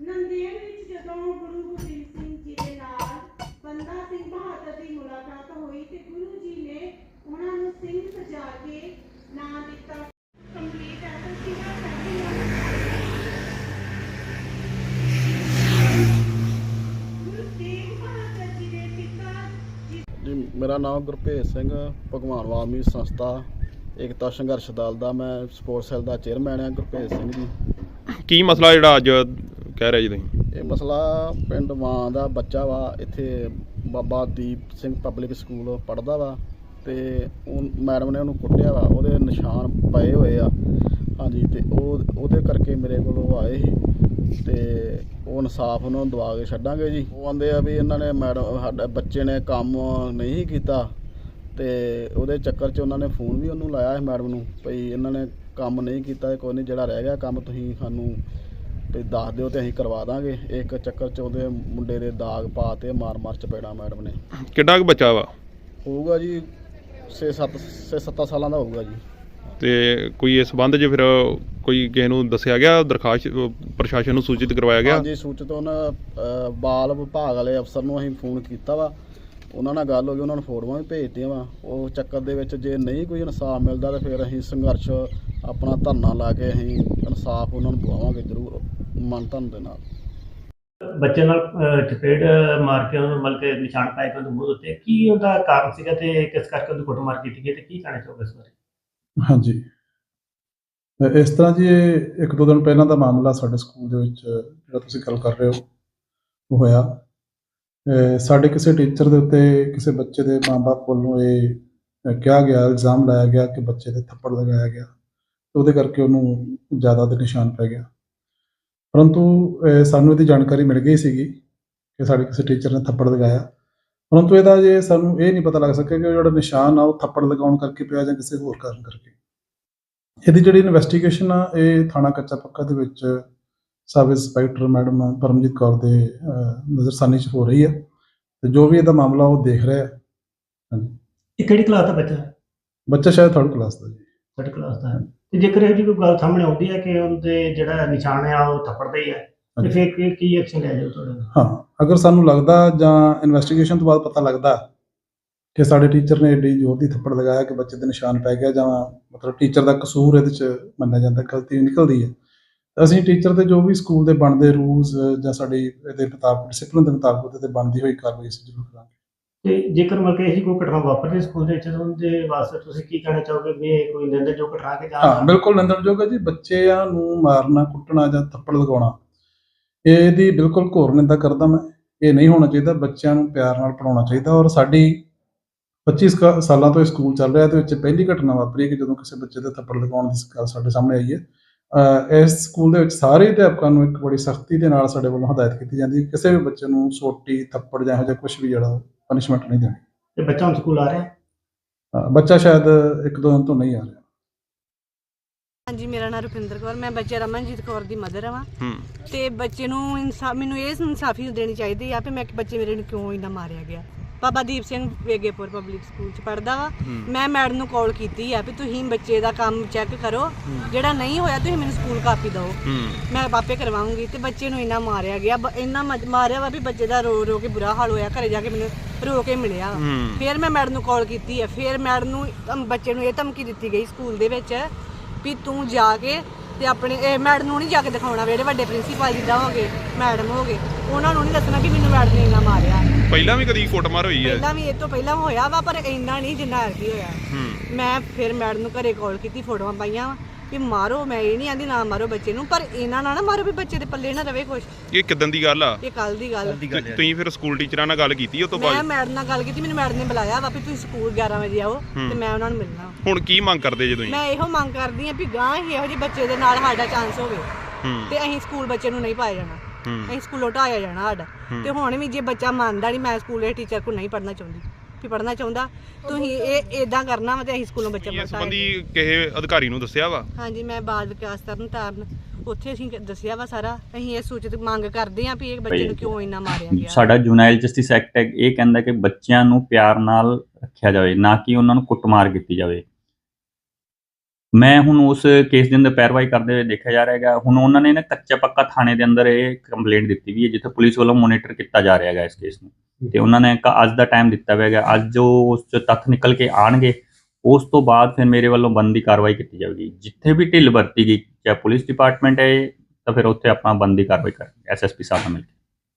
ਨੰਦੇੜ ਵਿੱਚ ਜਦੋਂ ਗੁਰੂ ਗੋਬਿੰਦ ਸਿੰਘ ਜੀ ਦੇ ਨਾਲ ਬੰਦਾ ਸਿੰਘ ਬਹਾਦਰ ਦੀ ਮੁਲਾਕਾਤ ਹੋਈ ਤੇ ਗੁਰੂ ਜੀ ਨੇ ਉਹਨਾਂ ਨੂੰ ਸਿੰਘ ਸਜਾ ਕੇ ਨਾਂ ਦਿੱਤਾ। ਕੰਪਲੀਟ ਹੈ ਤਾਂ ਸੀਗਾ ਸੈਕਿੰਡ ਗੁਰੂ ਤੇਗ ਬਹਾਦਰ ਜੀ ਦੇ ਪਿਤਾ ਜੀ ਜੀ ਮੇਰਾ ਨਾਮ ਗੁਰਭੇਜ ਸਿੰਘ ਭਗਵਾਨ ਵਾਲਮੀ ਸੰਸਥਾ ਏਕਤਾ ਸੰਘਰਸ਼ ਦਲ ਦਾ ਮੈਂ ਸਪੋਰਟਸ ਸੈੱਲ ਦਾ ਚੇਅਰਮੈਨ ਹਾਂ ਗੁਰਭੇਜ ਸਿੰਘ ਜੀ। ਕੀ ਮਸਲਾ ਜਿਹੜਾ ਅੱਜ ਕਹਿ ਰਹੇ ਜੀ ਤੁਸੀਂ? ਇਹ ਮਸਲਾ ਪਿੰਡ ਮਾਂ ਦਾ ਬੱਚਾ ਵਾ, ਇੱਥੇ ਬਾਬਾ ਦੀਪ ਸਿੰਘ ਪਬਲਿਕ ਸਕੂਲ ਪੜਦਾ ਵਾ ਤੇ ਉਹ ਮੈਡਮ ਨੇ ਉਹਨੂੰ ਕੁੱਟਿਆ ਵਾ, ਉਹਦੇ ਨਿਸ਼ਾਨ ਪਏ ਹੋਏ ਆ। ਹਾਂਜੀ, ਤੇ ਉਹ, ਉਹਦੇ ਕਰਕੇ ਮੇਰੇ ਕੋਲ ਉਹ ਆਏ ਸੀ ਤੇ ਉਹ ਇਨਸਾਫ ਉਹਨਾਂ ਨੂੰ ਦਵਾ ਕੇ ਛੱਡਾਂਗੇ ਜੀ। ਉਹ ਆਂਦੇ ਆ ਵੀ ਇਹਨਾਂ ਨੇ ਮੈਡਮ, ਸਾਡੇ ਬੱਚੇ ਨੇ ਕੰਮ ਨਹੀਂ ਕੀਤਾ ਤੇ ਉਹਦੇ ਚੱਕਰ 'ਚ ਉਹਨਾਂ ਨੇ ਫੋਨ ਵੀ ਉਹਨੂੰ ਲਾਇਆ ਸੀ ਮੈਡਮ ਨੂੰ, ਭਈ ਇਹਨਾਂ ਨੇ ਕੰਮ ਨਹੀਂ ਕੀਤਾ ਕੋਈ ਨਹੀਂ, ਜਿਹੜਾ ਰਹਿ ਗਿਆ ਕੰਮ ਤੁਸੀਂ ਸਾਨੂੰ ਤੇ ਦੱਸ ਦਿਓ ਤੇ ਅਸੀਂ ਕਰਵਾ ਦਾਂਗੇ। ਇੱਕ ਚੱਕਰ 'ਚ ਉਹਦੇ ਮੁੰਡੇ ਦੇ ਦਾਗ ਪਾ ਤੇ ਮਾਰ ਮਾਰ ਚਪੇੜਾ ਮੈਡਮ ਨੇ। ਕਿੱਡਾ ਕੁ ਬੱਚਾ ਵਾ? ਹੋਊਗਾ ਜੀ 6-7 6-7 ਸਾਲਾਂ ਦਾ ਹੋਊਗਾ ਜੀ। ਤੇ ਕੋਈ ਇਸ ਸੰਬੰਧ 'ਚ ਫਿਰ ਕੋਈ ਕਿਸੇ ਨੂੰ ਦੱਸਿਆ ਗਿਆ ਦਰਖਾਸਤ ਪ੍ਰਸ਼ਾਸਨ ਨੂੰ ਸੂਚਿਤ ਕਰਵਾਇਆ ਗਿਆ? ਹਾਂਜੀ ਸੂਚਿਤ ਉਹਨਾਂ ਅ, ਬਾਲ ਵਿਭਾਗ ਵਾਲੇ ਅਫਸਰ ਨੂੰ ਅਸੀਂ ਫੋਨ ਕੀਤਾ ਵਾ। ਉਹਨਾਂ ਨਾਲ ਗੱਲ ਹੋ ਗਈ ਉਹਨਾਂ ਨੂੰ ਫੋਟੋਆਂ ਵੀ ਭੇਜਤੀਆਂ ਵਾ। ਉਹ ਚੱਕਰ ਦੇ ਵਿੱਚ ਜੇ ਨਹੀਂ ਕੋਈ ਇਨਸਾਫ ਮਿਲਦਾ ਤਾਂ ਫਿਰ ਅਸੀਂ ਸੰਘਰਸ਼ ਆਪਣਾ ਧਰਨਾ ਲਾ ਕੇ ਅਸੀਂ ਇਨਸਾਫ ਉਹਨਾਂ ਨੂੰ ਦਵਾਵਾਂਗੇ ਜ਼ਰੂਰ ਮਨ ਧਨ ਦੇ ਨਾਲ। ਬੱਚੇ ਨਾਲ ਚਪੇੜ ਮਾਰ ਕੇ ਉਹਨੂੰ ਮਤਲਬ ਕਿ ਨਿਸ਼ਾਨ ਪਾਏ ਕਿ ਉਹਦੇ ਮੂੰਹ ਦੇ ਉੱਤੇ। ਕੀ ਉਹਦਾ ਕਾਰਨ ਸੀਗਾ ਤੇ ਕਿਸ ਕਰਕੇ ਉਹਨੂੰ ਕੁੱਟਮਾਰ ਕੀਤੀ ਗਈ ਤੇ ਕੀ ਕਹਿਣਾ ਚਾਹੋਗੇ ਇਸ ਬਾਰੇ? ਹਾਂਜੀ। ਇਸ ਤਰ੍ਹਾਂ ਜੀ ਇਹ ਇੱਕ ਦੋ ਦਿਨ ਪਹਿਲਾਂ ਦਾ ਮਾਮਲਾ ਸਾਡੇ ਸਕੂਲ ਦੇ ਵਿੱਚ ਜਿਹੜਾ ਤੁਸੀਂ ਗੱਲ ਕਰ ਰਹੇ ਹੋ ਉਹ ਹੋਇਆ। ਸਾਡੇ ਕਿਸੇ ਟੀਚਰ ਦੇ ਉੱਤੇ ਕਿਸੇ ਬੱਚੇ ਦੇ ਮਾਪੇ ਵੱਲੋਂ ਇਹ ਕਿਹਾ ਗਿਆ ਇਲਜ਼ਾਮ ਲਾਇਆ ਗਿਆ ਕਿ ਬੱਚੇ ਤੇ ਥੱਪੜ ਲਗਾਇਆ ਗਿਆ। ਉਹਦੇ ਕਰਕੇ ਉਹਨੂੰ ਜ਼ਿਆਦਾ ਦੇ ਨਿਸ਼ਾਨ ਪੈ ਗਿਆ। ਪਰੰਤੂ ਸਾਨੂੰ ਇਹਦੀ ਜਾਣਕਾਰੀ ਮਿਲ ਗਈ ਸੀਗੀ ਕਿ ਸਾਡੇ ਕਿਸੇ ਟੀਚਰ ਨੇ ਥੱਪੜ ਲਗਾਇਆ। ਪਰੰਤੂ ਇਹਦਾ ਜੇ ਸਾਨੂੰ ਇਹ ਨਹੀਂ ਪਤਾ ਲੱਗ ਸਕਿਆ ਕਿ ਉਹ ਜਿਹੜਾ ਨਿਸ਼ਾਨ ਆ ਉਹ ਥੱਪੜ ਲਗਾਉਣ ਕਰਕੇ ਪਿਆ ਜਾਂ ਕਿਸੇ ਹੋਰ ਕਾਰਨ ਕਰਕੇ। ਇਹਦੀ ਜਿਹੜੀ ਇਨਵੈਸਟੀਗੇਸ਼ਨ ਆ ਇਹ ਥਾਣਾ ਕੱਚਾ ਪੱਕਾ ਦੇ ਵਿੱਚ sub inspector madam Paramjit Kaur ਦੇ ਨਜ਼ਰਸਾਨੀ 'ਚ ਹੋ ਰਹੀ ਹੈ ਤੇ ਜੋ ਵੀ ਇਹਦਾ ਮਾਮਲਾ ਉਹ ਦੇਖ ਰਿਹਾ ਹੈ। ਇਹ ਕਿਹੜੀ ਕਲਾਸ ਦਾ ਬੱਚਾ ਹੈ? ਬੱਚਾ ਸ਼ਾਇਦ ਥਰਡ ਕਲਾਸ ਦਾ ਜੀ। ਥਰਡ ਕਲਾਸ ਦਾ ਹੈ। ਤੇ ਜੇਕਰ ਇਹ ਜੀ ਕੋਈ ਗੱਲ ਸਾਹਮਣੇ ਆਉਂਦੀ ਹੈ ਕਿ ਉਹਦੇ ਜਿਹੜਾ ਨਿਸ਼ਾਨ ਆ ਉਹ ਥੱਪੜ ਦਾ ਹੀ ਹੈ ਤੇ। ਫਿਰ ਕੀ- ਕੀ ਐਕਸ਼ਨ ਲਿਆ ਜਾਊ ਤੁਹਾਡੇ ਨਾਲ ਹਾਂ ਅਗਰ ਸਾਨੂੰ ਲੱਗਦਾ ਜਾਂ ਇਨਵੈਸਟੀਗੇਸ਼ਨ ਤੋਂ ਬਾਅਦ ਪਤਾ ਲੱਗਦਾ ਕਿ ਸਾਡੇ ਟੀਚਰ ਨੇ ਏਡੀ ਜ਼ੋਰ ਦੀ ਥੱਪੜ ਲਗਾਇਆ ਕਿ ਬੱਚੇ ਦੇ ਨਿਸ਼ਾਨ ਪੈ ਗਿਆ ਜਾਂ ਮਤਲਬ ਟੀਚਰ ਦਾ ਕਸੂਰ ਇਹਦੇ 'ਚ ਮੰਨਿਆ ਜਾਂਦਾ ਗਲਤੀ ਨਿਕਲਦੀ ਹੈ ਤਾਂ ਅਸੀਂ ਟੀਚਰ ਤੇ ਜੋ ਵੀ ਸਕੂਲ ਦੇ ਬਣਦੇ ਰੂਲਸ ਜਾਂ ਸਾਡੀ ਇਹਦੇ ਮੁਤਾਬਕ ਡਿਸਪਲਿਨ ਦੇ ਮੁਤਾਬਕ ਉਹਦੇ ਤੇ ਬਣਦੀ ਹੋਈ ਕਾਰਵਾਈ ਅਸੀਂ ਜ਼ਰੂਰ ਕਰਾਂਗੇ ਤੇ ਜੇਕਰ ਮਤਲਬ ਕਿ ਇਹੀ ਕੋਈ ਘਟਨਾ ਵਾਪਰਦੀ ਸਕੂਲ ਦੇ ਵਿੱਚ, ਤਾਂ ਉਹਦੇ ਵਾਸਤੇ ਤੁਸੀਂ ਕੀ ਕਹਿਣਾ ਚਾਹੋਗੇ ਵੀ ਇਹ ਕੋਈ ਨਿੰਦਣਯੋਗ ਘਟਨਾ ਕਿ ਜਾਂ ਹਾਂ, ਬਿਲਕੁਲ ਨਿੰਦਣਯੋਗ ਹੈ ਜੀ। ਬੱਚਿਆਂ ਨੂੰ ਮਾਰਨਾ, ਕੁੱਟਣਾ ਜਾਂ ਥੱਪੜ ਲਗਾਉਣਾ, ਇਹਦੀ ਬਿਲਕੁਲ ਘੋਰ ਨਿੰਦਾ ਕਰਦਾ ਮੈਂ। ਇਹ ਨਹੀਂ ਹੋਣਾ ਚਾਹੀਦਾ, ਬੱਚਿਆਂ ਨੂੰ ਪਿਆਰ ਨਾਲ ਪੜਾਉਣਾ ਚਾਹੀਦਾ। ਔਰ ਸਾਡੀ 25 ਸਾਲਾਂ ਤੋਂ ਇਹ ਸਕੂਲ ਚੱਲ ਰਿਹਾ ਤੇ ਵਿੱਚ ਪਹਿਲੀ ਘਟਨਾ ਵਾਪਰੀ ਕਿ ਜਦੋਂ ਕਿਸੇ ਬੱਚੇ ਦੇ ਥੱਪੜ ਲਗਾਉਣ ਦੀ ਗੱਲ ਸਾਡੇ ਸਾਹਮਣੇ ਆਈ ਹੈ। ਅਹ, ਇਸ ਸਕੂਲ ਦੇ ਵਿੱਚ ਸਾਰੇ ਅਧਿਆਪਕਾਂ ਨੂੰ ਇੱਕ ਬੜੀ ਸਖਤੀ ਦੇ ਨਾਲ ਸਾਡੇ ਵੱਲੋਂ ਹਦਾਇਤ ਕੀਤੀ ਜਾਂਦੀ ਹੈ ਕਿਸੇ ਵੀ ਬੱਚੇ ਨੂੰ ਸੋਟੀ, ਥੱਪੜ ਜਾਂ ਇਹੋ ਜਿਹਾ ਕੁਝ ਵੀ ਜਿਹੜਾ ਪਨਿਸ਼ਮੈਂਟ ਨਹੀਂ ਦੇਣੀ। ਤੇ ਬੱਚਾ ਹੁਣ ਸਕੂਲ ਆ ਰਿਹਾ? ਅਹ ਬੱਚਾ ਸ਼ਾਇਦ ਇੱਕ ਦੋ ਦਿਨ ਤੋਂ ਨਹੀਂ ਆ ਰਿਹਾ। ਹਾਂਜੀ ਮੇਰਾ ਨਾਮ ਰੁਪਿੰਦਰ ਕੌਰ ਮੈਂ ਬੱਚੇ ਰਮਨਜੀਤ ਕੌਰ ਦੀ ਮਦਰ ਹਾਂ। ਹੂੰ। ਤੇ ਬੱਚੇ ਨੂੰ ਇਨਸਾਫ ਮੈਨੂੰ ਇਹ ਇਨਸਾਫੀ ਦੇਣੀ ਚਾਹੀਦੀ ਆ ਕਿ ਮੈਂ ਕਿ ਬੱਚੇ ਮੇਰੇ ਨੂੰ ਕਿਉਂ ਇੰਨਾ ਮਾਰਿਆ ਗਿਆ। ਬਾਬਾ ਦੀਪ ਸਿੰਘ ਵੇਗੇਪੁਰ ਪਬਲਿਕ ਸਕੂਲ ਚ ਪੜਦਾ ਵਾ। ਮੈਂ ਮੈਡਮ ਨੂੰ ਕਾਲ ਕੀਤੀ ਆ ਵੀ ਤੁਸੀਂ ਬੱਚੇ ਦਾ ਕੰਮ ਚੈੱਕ ਕਰੋ। ਜਿਹੜਾ ਨਹੀਂ ਹੋਇਆ ਤੁਸੀਂ ਮੈਨੂੰ ਸਕੂਲ ਕਾਪੀ ਦਿਓ। ਮੈਂ ਬਾਪੇ ਕਰਵਾਉਂਗੀ ਤੇ ਬੱਚੇ ਨੂੰ ਇੰਨਾ ਮਾਰਿਆ ਗਿਆ। ਇੰਨਾ ਮਾਰਿਆ ਵਾ ਵੀ ਬੱਚੇ ਦਾ ਰੋ ਰੋ ਕੇ ਬੁਰਾ ਹਾਲ ਹੋਇਆ। ਘਰੇ ਜਾ ਕੇ ਮੈਨੂੰ ਰੋ ਕੇ ਮਿਲਿਆ ਫਿਰ ਮੈਂ ਮੈਡਮ ਨੂੰ ਕਾਲ ਕੀਤੀ ਹੈ ਫਿਰ ਮੈਡਮ ਨੂੰ ਬੱਚੇ ਨੂੰ ਇਹ ਧਮਕੀ ਦਿੱਤੀ ਗਈ ਸਕੂਲ ਦੇ ਵਿੱਚ ਵੀ ਤੂੰ ਜਾ ਕੇ ਤੇ ਆਪਣੇ ਇਹ ਮੈਡਮ ਨੂੰ ਨਹੀਂ ਜਾ ਕੇ ਦਿਖਾਉਣਾ ਵੀ ਜਿਹੜੇ ਵੱਡੇ ਪ੍ਰਿੰਸੀਪਲ ਜਿੱਦਾਂ ਹੋਗੇ ਮੈਡਮ ਹੋਗੇ ਉਹਨਾਂ ਨੂੰ ਨਹੀਂ ਦੱਸਣਾ ਵੀ ਮੈਨੂੰ ਮੈਡਮ ਨੇ ਇੰਨਾ ਮਾਰਿਆ। ਪਹਿਲਾਂ ਵੀ ਕਦੀ ਕੁੱਟਮਾਰ ਹੋਈ ਹੈ? ਪਹਿਲਾਂ ਵੀ ਇਹ ਤੋਂ ਪਹਿਲਾਂ ਹੋਇਆ ਵਾ ਪਰ ਇੰਨਾ ਨਹੀਂ ਜਿੰਨਾ ਐਰਕੀ ਹੋਇਆ। ਹੂੰ। ਮੈਂ ਫਿਰ ਮੈਡਮ ਨੂੰ ਘਰੇ ਕਾਲ ਕੀਤੀ ਫੋਟੋਆਂ ਪਾਈਆਂ ਵਾ ਵੀ ਮਾਰੋ ਮੈਂ ਇਹ ਨਹੀਂ ਆਂਦੀ ਨਾ ਮਾਰੋ ਬੱਚੇ ਨੂੰ ਪਰ ਇਹਨਾਂ ਨਾਲ ਨਾ ਮਾਰੋ ਵੀ ਬੱਚੇ ਦੇ ਪੱਲੇ ਨਾ ਰਵੇ ਕੁਛ। ਇਹ ਕਿਦਾਂ ਦੀ ਗੱਲ ਆ? ਇਹ ਕੱਲ ਦੀ ਗੱਲ। ਤੇ ਤੁਸੀਂ ਫਿਰ ਸਕੂਲ ਟੀਚਰਾਂ ਨਾਲ ਗੱਲ ਕੀਤੀ ਉਸ ਤੋਂ ਮੈਂ ਬਾਅਦ ਮੈਡਮ ਨਾਲ ਗੱਲ ਕੀਤੀ ਮੈਨੂੰ ਮੈਡਮ ਨੇ ਬੁਲਾਇਆ ਵਾ ਵੀ ਤੁਸੀਂ ਸਕੂਲ 11 ਵਜੇ ਆਓ ਤੇ ਮੈਂ ਉਹਨਾਂ ਨੂੰ ਮਿਲਣਾ। ਵਾ। ਹੁਣ ਕੀ ਮੰਗ ਕਰਦੇ ਜੇ ਤੁਸੀਂ? ਮੈਂ ਇਹੋ ਮੰਗ ਕਰਦੀ ਆ ਵੀ ਗਾਂ ਹੀ ਇਹੋ ਜਿਹੇ ਬੱਚੇ ਦੇ ਨਾਲ ਸਾਡਾ ਚਾਂਸ ਹੋਵੇ ਹੂੰ। ਤੇ ਅਸੀਂ ਸਕੂਲ ਬੱਚੇ ਨੂੰ ਨਹੀਂ ਪਾਇਆ ਜਾਣਾ। ਅਸੀਂ ਸਕੂਲੋਂ ਢਾਇਆ ਜਾਣਾ ਸਾਡਾ। ਤੇ ਹੁਣ ਵੀ ਜੇ ਬੱਚਾ ਮੰਨਦਾ ਨਹੀਂ ਮੈਂ ਸਕੂਲ ਦੇ ਟੀਚਰ ਕੋਲ ਨਹੀਂ ਪੜਨਾ ਚਾਹੁੰਦੀ। ਵੀ ਪੜਨਾ ਚਾਹੁੰਦਾ ਤੁਸੀਂ ਇਹ ਇਦਾਂ ਕਰਨਾ ਵਾ ਤੇ ਅਸੀਂ ਸਕੂਲੋਂ ਬੱਚਾ ਇਸ ਪੜਾਇਆ ਸੰਬੰਧੀ ਕਿਸੇ ਅਧਿਕਾਰੀ ਨੂੰ ਦੱਸਿਆ ਵਾ? ਹਾਂਜੀ ਮੈਂ ਬਾਲ ਵਿਕਾਸ ਤਰਨ ਤਾਰਨ ਉੱਥੇ ਅਸੀਂ ਦੱਸਿਆ ਵਾ ਸਾਰਾ। ਅਸੀਂ ਇਹ ਸੂਚਿਤ ਮੰਗ ਕਰਦੇ ਆ ਵੀ ਇਹ ਬੱਚੇ ਨੂੰ ਕਿਉਂ ਇੰਨਾ ਮਾਰਿਆ ਗਿਆ। ਸਾਡਾ ਜੁਨਾਈਲ ਜਸਟਿਸ ਐਕਟ ਇਹ ਕਹਿੰਦਾ ਕਿ ਬੱਚਿਆਂ ਨੂੰ ਪਿਆਰ ਨਾਲ ਰੱਖਿਆ ਜਾਵੇ ਨਾ ਕਿ ਉਹਨਾਂ ਨੂੰ ਕੁੱਟਮਾਰ ਕੀਤੀ ਜਾਵੇ। ਮੈਂ ਹੁਣ ਉਸ ਕੇਸ ਦੇ ਅੰਦਰ ਪੈਰਵਾਈ ਕਰਦੇ ਹੋਏ ਦੇਖਿਆ ਜਾ ਰਿਹਾ ਹੈਗਾ ਹੁਣ ਉਹਨਾਂ ਨੇ ਨਾ ਕੱਚਾ ਪੱਕਾ ਥਾਣੇ ਦੇ ਅੰਦਰ ਇਹ ਕੰਪਲੇਂਟ ਦਿੱਤੀ ਵੀ ਹੈ ਜਿੱਥੇ ਪੁਲਿਸ ਵੱਲੋਂ ਮੋਨੀਟਰ ਕੀਤਾ ਜਾ ਰਿਹਾ ਹੈਗਾ ਇਸ ਕੇਸ ਨੂੰ। ਤੇ ਉਹਨਾਂ ਨੇ ਅੱਜ ਦਾ ਟਾਈਮ ਦਿੱਤਾ ਹੋਇਆ ਹੈਗਾ ਅੱਜ ਜੋ ਉਸ ਚ ਤੱਥ ਨਿਕਲ ਕੇ ਆਣਗੇ ਉਸ ਤੋਂ ਬਾਅਦ ਫਿਰ ਮੇਰੇ ਵੱਲੋਂ ਬੰਦੀ ਕਾਰਵਾਈ ਕੀਤੀ ਜਾਵੇਗੀ ਜਿੱਥੇ ਵੀ ਢਿੱਲ ਵਰਤੀ ਗਈ ਚਾਹੇ ਪੁਲਿਸ ਡਿਪਾਰਟਮੈਂਟ ਹੈ ਤਾਂ ਫਿਰ ਉੱਥੇ ਆਪਣਾ ਬੰਦੀ ਕਾਰਵਾਈ ਕਰਾਂਗੇ ਐਸਐਸਪੀ ਸਾਹਿਬ ਨਾਲ ਮਿਲ ਕੇ।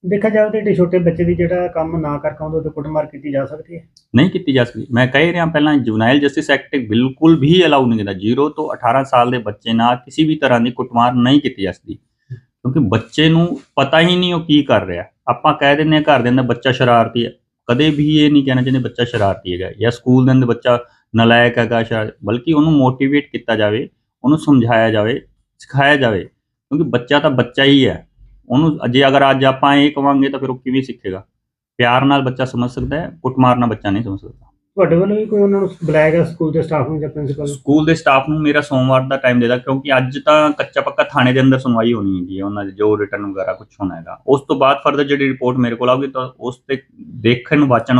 ਦੇਖਿਆ ਜਾਵੇ ਤੇ ਏਡੇ ਛੋਟੇ ਬੱਚੇ ਦੀ ਜਿਹੜਾ ਕੰਮ ਨਾ ਕਰ ਪਾਉਂਦਾ ਤੇ ਕੁੱਟਮਾਰ ਕੀਤੀ ਜਾ ਸਕਦੀ ਹੈ? ਨਹੀਂ ਕੀਤੀ ਜਾ ਸਕਦੀ। ਮੈਂ ਕਹਿ ਰਿਹਾ ਪਹਿਲਾਂ ਜੁਵਨਾਈਲ ਜਸਟਿਸ ਐਕਟ ਬਿਲਕੁਲ ਵੀ ਅਲਾਉ ਨਹੀਂ ਕਰਦਾ 0 ਤੋਂ 18 ਸਾਲ ਦੇ ਬੱਚੇ ਨਾਲ ਕਿਸੇ ਵੀ ਤਰ੍ਹਾਂ ਦੀ ਕੁੱਟਮਾਰ ਨਹੀਂ ਕੀਤੀ ਜਾ ਸਕਦੀ। ਕਿਉਂਕਿ ਬੱਚੇ ਨੂੰ ਪਤਾ ਹੀ ਨਹੀਂ ਉਹ ਕੀ ਕਰ ਰਿਹਾ। ਆਪਾਂ ਕਹਿ ਦਿੰਦੇ ਹਾਂ ਘਰ ਦੇ ਅੰਦਰ ਬੱਚਾ ਸ਼ਰਾਰਤੀ ਹੈ। ਕਦੇ ਵੀ ਇਹ ਨਹੀਂ ਕਹਿਣਾ ਚਾਹੁੰਦੇ ਬੱਚਾ ਸ਼ਰਾਰਤੀ ਹੈਗਾ ਜਾਂ ਸਕੂਲ ਦੇ ਅੰਦਰ ਬੱਚਾ ਨਲਾਇਕ ਹੈਗਾ ਸ਼ਰਾਰ ਬਲਕਿ ਉਹਨੂੰ ਮੋਟੀਵੇਟ ਕੀਤਾ ਜਾਵੇ, ਉਹਨੂੰ ਸਮਝਾਇਆ ਜਾਵੇ, ਸਿਖਾਇਆ ਜਾਵੇ। ਕਿਉਂਕਿ ਬੱਚਾ ਤਾਂ ਬੱਚਾ ਹੀ ਹੈ। ਉਹਨੂੰ ਜੇ ਅਗਰ ਅੱਜ ਆਪਾਂ ਇਹ ਕਵਾਂਗੇ ਤਾਂ ਫਿਰ ਉਹ ਕਿਵੇਂ ਸਿੱਖੇਗਾ? ਪਿਆਰ ਨਾਲ ਬੱਚਾ ਸਮਝ ਸਕਦਾ ਹੈ ਕੁੱਟਮਾਰ ਨਾਲ ਬੱਚਾ ਨਹੀਂ ਸਮਝ ਸਕਦਾ। ਤੁਹਾਡੇ ਵੱਲੋਂ ਵੀ ਕੋਈ ਉਹਨਾਂ ਨੂੰ ਬੁਲਾਇਆ ਗਿਆ ਸਕੂਲ ਦੇ ਸਟਾਫ ਨੂੰ ਜਾਂ ਪ੍ਰਿੰਸੀਪਲ ਸਕੂਲ ਦੇ ਸਟਾਫ ਨੂੰ ਮੇਰਾ ਸੋਮਵਾਰ ਦਾ ਟਾਈਮ ਦੇਦਾ ਕਿਉਂਕਿ ਅੱਜ ਤਾਂ ਕੱਚਾ ਪੱਕਾ ਥਾਣੇ ਦੇ ਅੰਦਰ ਸੁਣਵਾਈ ਹੋਣੀ ਹੈਗੀ ਹੈ ਉਹਨਾਂ ਦੇ ਜੋ ਰਿਟਰਨ ਵਗੈਰਾ ਕੁਝ ਹੋਣਾ ਹੈਗਾ। ਉਸ ਤੋਂ ਬਾਅਦ ਫਰਦਰ ਜਿਹੜੀ ਰਿਪੋਰਟ ਮੇਰੇ ਕੋਲ ਆਊਗੀ ਤਾਂ ਉਸ ਤੇ ਦੇਖਣ ਵਾਚਣ